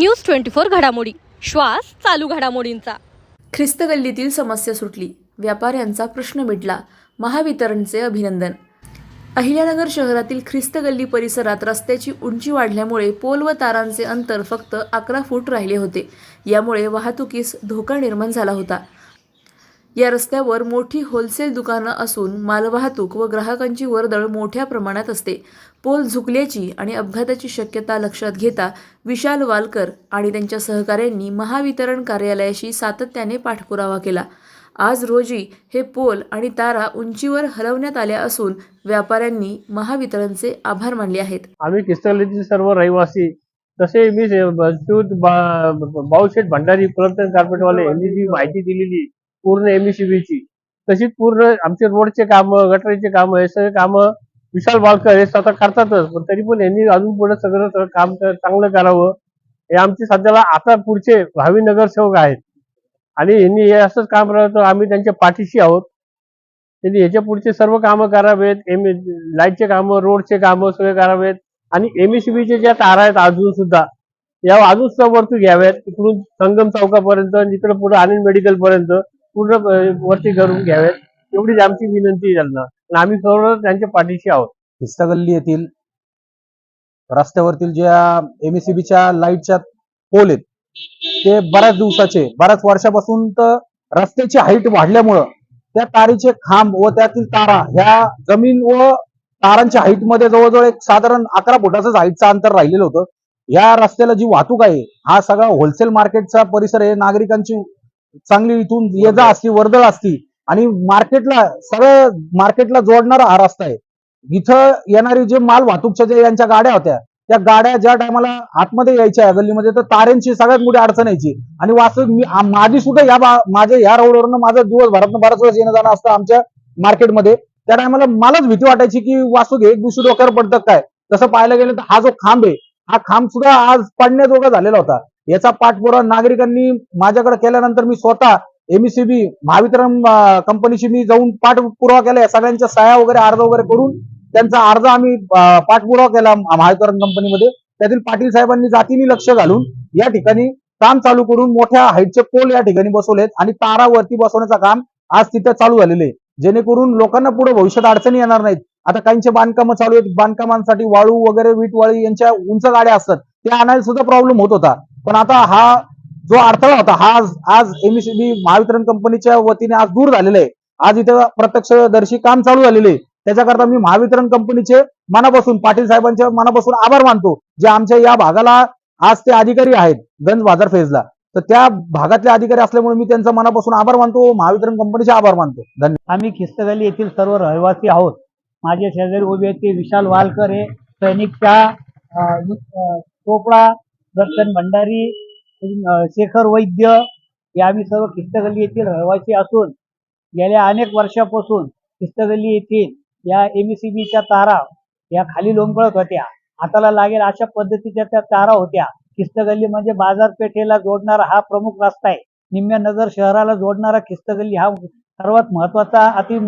News twenty four घडामोडी. श्वास चालू घडामोडींचा. ख्रिस्त गल्लीतील समस्या सुटली. व्यापाऱ्यांचा प्रश्न मिटला. महावितरणचे अभिनंदन. अहिल्यानगर शहरातील ख्रिस्त गल्ली परिसरात रस्त्याची उंची वाढल्यामुळे पोल व तारांचे अंतर फक्त अकरा फूट राहिले होते. यामुळे वाहतुकीस धोका निर्माण झाला होता. या रस्त्यावर मोठी होलसेल दुकानं असून मालवाहतूक व ग्राहकांची वर्दळ मोठ्या प्रमाणात असते. पोल झुकल्याची आणि अपघाताची शक्यता लक्षात घेता विशाल वालकर आणि त्यांच्या सहकाऱ्यांनी महावितरण कार्यालयाशी सातत्याने पाठपुरावा केला. आज रोजी हे पोल आणि तारा उंचीवर हलवण्यात आल्या असून व्यापाऱ्यांनी महावितरणचे आभार मानले आहेत. आम्ही किस्तलीतील सर्व रहिवासी तसे मी शिव भंडारी प्रवर्तन कार्पेटवाले यांनी जी माहिती दिलेली पूर्ण एमईसीबीची तशीच पूर्ण आमचे रोडचे काम गटरीचे काम हे सगळे काम विशाल बालकर हे स्वतः करतातच. पण तरी पण यांनी अजून पुढे सगळं काम चांगलं करावं. हे आमचे सध्याला आता पुढचे भावी नगरसेवक आहेत. आणि यांनी हे असंच काम राहतं. आम्ही त्यांच्या पाठीशी आहोत. त्यांनी याच्या पुढचे सर्व कामं करावेत. एम लाईटचे कामं रोडचे कामं सगळे करावेत. आणि एमएससीबीचे ज्या तारा आहेत अजून सुद्धा या अजून सुद्धा वरती घ्याव्यात. तिकडून संगम चौकापर्यंत इकडे पुढे आनंद मेडिकल पर्यंत पूर्ण वरती करून घ्यावेत. एवढीच आमची विनंती त्यांना. आणि आम्ही सर्व त्यांच्या पाठीशी आहोत. हिस्सा गल्ली येथील रस्त्यावरतील ज्या एमएसीबीच्या लाईटच्या पोल आहेत ते बऱ्याच दिवसाचे बऱ्याच वर्षापासून तर रस्त्याची हाईट वाढल्यामुळं त्या तारीचे खांब व त्यातील तारा ह्या जमीन व तारांच्या हाईटमध्ये जवळजवळ एक साधारण अकरा फुटाचंच हाईटचं अंतर राहिलेलं होतं. या रस्त्याला जी वाहतूक आहे हा सगळा होलसेल मार्केटचा परिसर आहे. नागरिकांची चांगली इथून ये जा असती वर्दळ असती आणि मार्केटला सगळं मार्केटला जोडणारा हा रस्ता आहे. इथं येणारी जे माल वाहतूकच्या जे यांच्या गाड्या होत्या. त्या गाड्या ज्या टायमाला आतमध्ये यायच्या या गल्लीमध्ये तर ताऱ्यांची सगळ्यात मोठी अडचण यायची. आणि वास्तविक मी माझी सुद्धा या माझ्या या रोडवरनं माझं दिवसभरातनं बराच वेळेस येणं जाणं असतं आमच्या मार्केटमध्ये. त्या टायमाला मलाच भीती वाटायची की वास्तविक एक दिवशी डोक्यावर पडतं काय? तसं पाहायला गेलं तर हा जो खांब आहे हा खांब सुद्धा आज पडण्याजोगा झालेला होता. याचा पाठपुरावा नागरिकांनी माझ्याकडे केल्यानंतर मी स्वतः एमईसीबी महावितरण कंपनीशी मी जाऊन पाठपुरावा केला. सगळ्यांच्या सह्या वगैरे अर्ज वगैरे करून त्यांचा अर्ज आम्ही पाठपुरावा केला महावितरण कंपनीमध्ये त्यातील पाटील साहेबांनी जातीने लक्ष घालून या ठिकाणी काम चालू करून मोठ्या हाईटचे पोल या ठिकाणी बसवलेत आणि तारा वरती बसवण्याचं काम आज तिथे चालू झालेले आहे. जेणेकरून लोकांना पुढे भविष्यात अडचणी येणार नाहीत. आता काहींचे बांधकामं चालू आहेत. बांधकामांसाठी वाळू वगैरे वीटवाळी यांच्या उंच गाड्या असतात. त्या आणायला सुद्धा प्रॉब्लेम होत होता. पण आता हा जो अडथळा होता हा आज आज महावितरण कंपनीच्या वतीने आज दूर झालेला आहे. आज इथं प्रत्यक्षदर्शी काम चालू झालेले आहे. त्याच्याकरता मी महावितरण कंपनीचे मनापासून पाटील साहेबांच्या मनापासून आभार मानतो जे आमच्या या भागाला आज ते अधिकारी आहेत गंज बाजार फेजला. तर त्या भागातले अधिकारी असल्यामुळे मी त्यांचा मनापासून आभार मानतो महावितरण कंपनीचे आभार मानतो. धन्यवाद. आम्ही खिस्तगली येथील सर्व रहिवासी आहोत. माझे शेजारी उभे आहेत ते विशाल वालकर हे सैनिक चोपडा रतन भंडारी शेखर वैद्य हे आम्ही सर्व किस्तगल्ली येथील रहिवासी असून गेल्या अनेक वर्षापासून किस्तगल्ली येथील या एमसीबीच्या तारा या खाली लोंबकळत होत्या. हाताला लागेल अशा पद्धतीच्या त्या तारा होत्या. किस्तगल्ली म्हणजे बाजारपेठेला जोडणारा हा प्रमुख रस्ता आहे. निम्म्या नगर शहराला जोडणारा किस्तगल्ली हा सर्वात महत्त्वाचा अति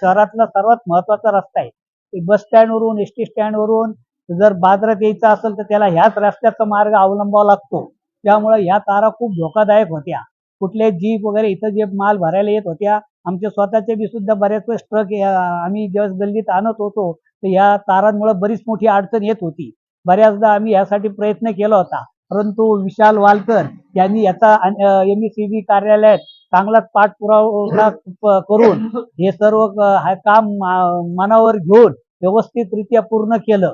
शहरातला सर्वात महत्त्वाचा रस्ता आहे. बस स्टँड वरून एस टी स्टँडवरून जर बाजारात यायचं असेल तर त्याला ह्याच रस्त्याचा मार्ग अवलंबावा लागतो. त्यामुळे ह्या तारा खूप धोकादायक होत्या. कुठले जीप वगैरे इथं जे माल भरायला येत होत्या आमच्या स्वतःचे बी सुद्धा बऱ्याच वेळेस ट्रक आम्ही ज्यावेळेस गल्लीत आणत होतो. तर ह्या तारांमुळे बरीच मोठी अडचण येत होती. बऱ्याचदा आम्ही यासाठी प्रयत्न केला होता. परंतु विशाल वालकर यांनी याचा एम बी कार्यालयात चांगलाच पाठपुरावा करून हे सर्व काम मनावर घेऊन व्यवस्थितरित्या पूर्ण केलं.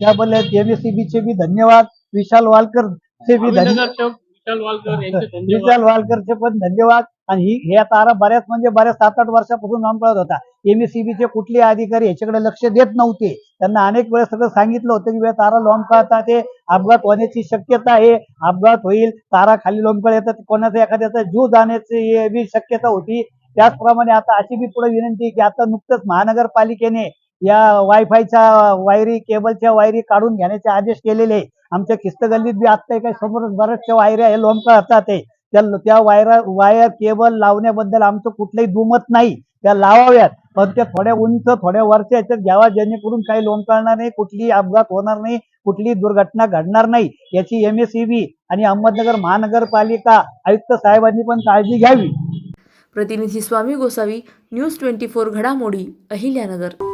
त्याबद्दल एमएससीबी चे बी धन्यवाद. विशाल वालकर चे बी धन्यवाद विशाल वालकर यांचे धन्यवाद. विशाल वालकरचे पण धन्यवाद. आणि ही ह्या तारा बऱ्याच म्हणजे बऱ्याच सात आठ वर्षापासून काम करत होता. एमएससीबीचे कुठले अधिकारी याच्याकडे लक्ष देत नव्हते. त्यांना अनेक वेळेस सगळं सांगितलं होतं की तारा लोंबकळतात ते अपघात होण्याची शक्यता आहे अपघात होईल तारा खाली लोंबकळ येतात कोणाचा एखाद्याचा जीव जाण्याची हे बी शक्यता होती. त्याचप्रमाणे आता अशी बी पुढे विनंती की आता नुकतंच महानगरपालिकेने या वायफायच्या वायरी केबलच्या वायरी काढून घेण्याचे आदेश केलेले आमच्या किस्त गल्लीत बी आता काही समोर बऱ्याचशा वायऱ्या हे लोंबकळतात आहे त्या त्या वायरा वायर केबल लावण्याबद्दल आमचं कुठलंही दुमत नाही. त्या लावाव्यात. पण त्या थोड्या उंच थोड्या वरच्या याच्यात घ्यावा जेणेकरून काही लोंबकळणार नाही कुठलीही अपघात होणार नाही कुठलीही दुर्घटना घडणार नाही. याची एम एस आणि अहमदनगर महानगरपालिका आयुक्त साहेबांनी पण काळजी घ्यावी. प्रतिनिधी Swami Gosavi news twenty four घडामोडी अहिल्यानगर.